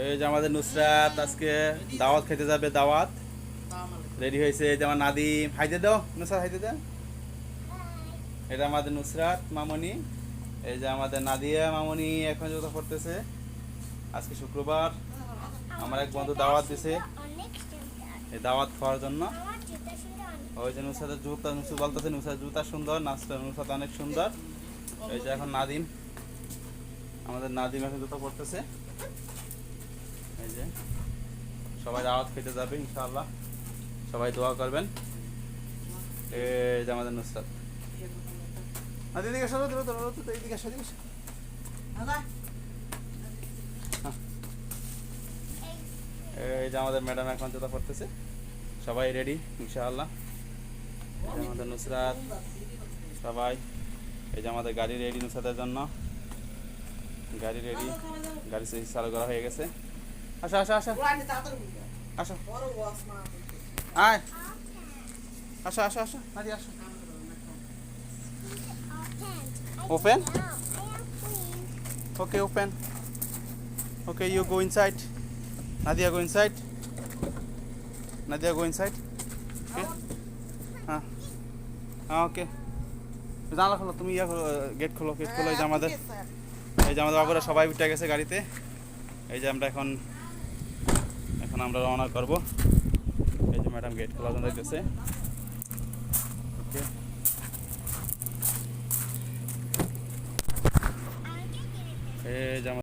এই যে আমাদের নুসরাত আজকে দাওয়াত খেতে যাবে, দাওয়াত। রেডি হয়েছে এই যে আমার নাদিম। হাইতে দাও, নুসরাত হাইতে দাও এটা আমাদের নুসরাত মামনি। এই যে আমাদের নাদিয়া মামনি এখন জুতো পড়তেছে আজকে শুক্রবার। আমার এক বন্ধু দাওয়াত দিছে এই দাওয়াত খাওয়ার জন্য। ওই যে নুসরাতের জুতা নুসরাত বলতেছে, নুসরাত জুতা সুন্দর, নাচটা নুসরাত অনেক সুন্দর। এই যে এখন নাদিম, আমাদের নাদিম এখন জুতো পড়তেছে এই যে সবাই দাওয়াত খেতে যাবে ইনশাআল্লাহ। সবাই দোয়া করবেন। এই যে আমাদের নুসরাত। এদিকে সরো তো এদিকে এই যে আমাদের ম্যাডাম এখন জুতা পড়তেছে সবাই রেডি ইনশাআল্লাহ। আমাদের নুসরাত সবাই। এই যে আমাদের গাড়ি রেডি নুসরাতের জন্য। গাড়ি রেডি। গাড়ি সে চালু করা হয়ে গেছে। আসো আসো আসো। আসো। আয়। আসো আসো আসো। নাদি আসো। Open okay open. Okay, you go inside. Nadia, go inside. Nadia, go inside. Okay? হ্যাঁ হ্যাঁ ওকে জানলা খোলো তুমি ইয়া খোলো গেট খোলো গেট খোলো এই যে আমাদের এই যে আমাদের বাবুরা সবাই উঠে গেছে গাড়িতে। এই যে আমরা এখন এখন আমরা রওনা করব। এই যে ম্যাডাম গেট খোলা জন্য গেছে ওকে। এই যে আমাদের